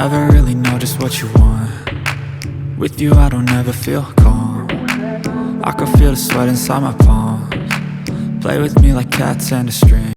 Never really know just what you want. With you I don't ever feel calm. I can feel the sweat inside my palms. Play with me like cats and a string